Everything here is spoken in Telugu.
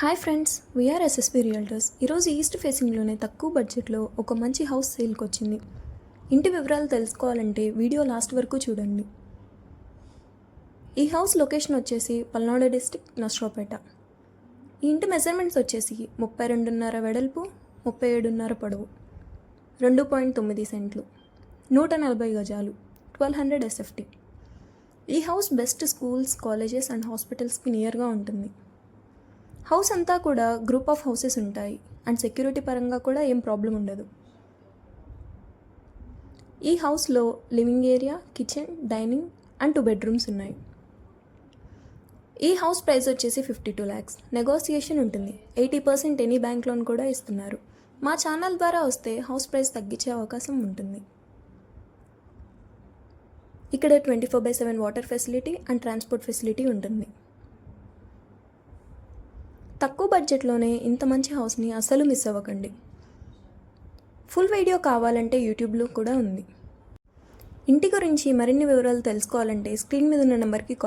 Hi friends we are SSP realtors ఈరోజు ఈస్ట్ ఫేసింగ్లోనే తక్కువ బడ్జెట్లో ఒక మంచి హౌస్ సేల్కి వచ్చింది. ఇంటి వివరాలు తెలుసుకోవాలంటే వీడియో లాస్ట్ వరకు చూడండి. ఈ హౌస్ లొకేషన్ వచ్చేసి పల్నాడు డిస్టిక్ నష్ట్రోపేట ఈ ఇంటి మెజర్మెంట్స్ వచ్చేసి ముప్పై రెండున్నర వెడల్పు ముప్పై ఏడున్నర పొడవు. రెండు పాయింట్ తొమ్మిది సెంట్లు. నూట నలభై గజాలు ట్వెల్వ్ హండ్రెడ్ ఎస్ఎఫ్టీ ఈ house best schools colleges and హాస్పిటల్స్కి నియర్గా ఉంటుంది. హౌస్ అంతా కూడా గ్రూప్ ఆఫ్ హౌసెస్ ఉంటాయి. అండ్ సెక్యూరిటీ పరంగా కూడా ఏం ప్రాబ్లం ఉండదు. ఈ హౌస్లో living area kitchen dining and two bedrooms ఉన్నాయి. ఈ హౌస్ ప్రైస్ వచ్చేసి ఫిఫ్టీ టూ ల్యాక్స్ నెగోసియేషన్ ఉంటుంది. Eighty percent any bank loan కూడా ఇస్తున్నారు. మా ఛానల్ ద్వారా వస్తే హౌస్ ప్రైస్ తగ్గించే అవకాశం ఉంటుంది. ఇక్కడ twenty four by seven water facility and transport facility ఉంటుంది. తక్కువ బడ్జెట్లోనే ఇంత మంచి హౌస్ని అస్సలు మిస్ అవ్వకండి. ఫుల్ వీడియో కావాలంటే యూట్యూబ్లో కూడా ఉంది. ఇంటి గురించి మరిన్ని వివరాలు తెలుసుకోవాలంటే స్క్రీన్ మీద ఉన్న నెంబర్కి కాల్